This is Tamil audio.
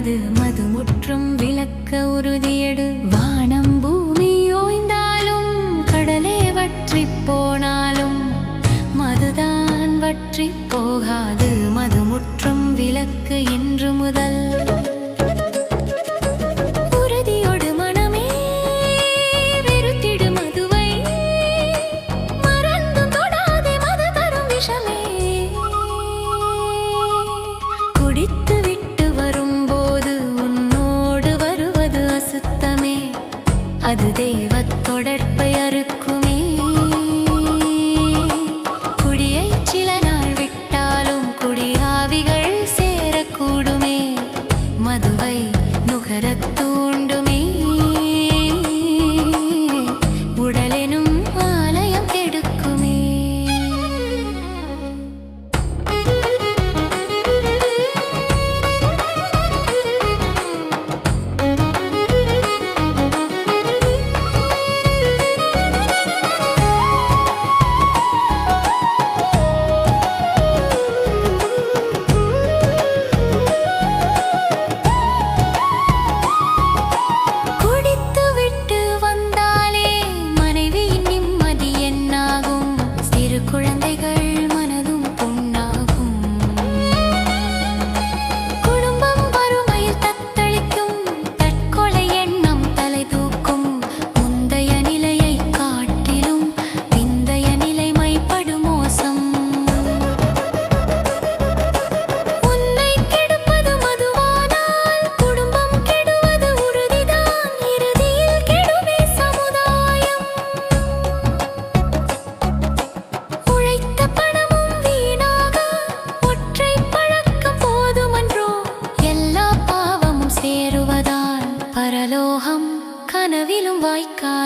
அது மது முற்றும் விளக்க உறுதியடு. வானம் பூமி ஓய்ந்தாலும் கடலே வற்றி போனாலும் மதுதான் வற்றி போகாது. மது முற்றும் விளக்கு இன்று முதல். அது தெய்வம். like a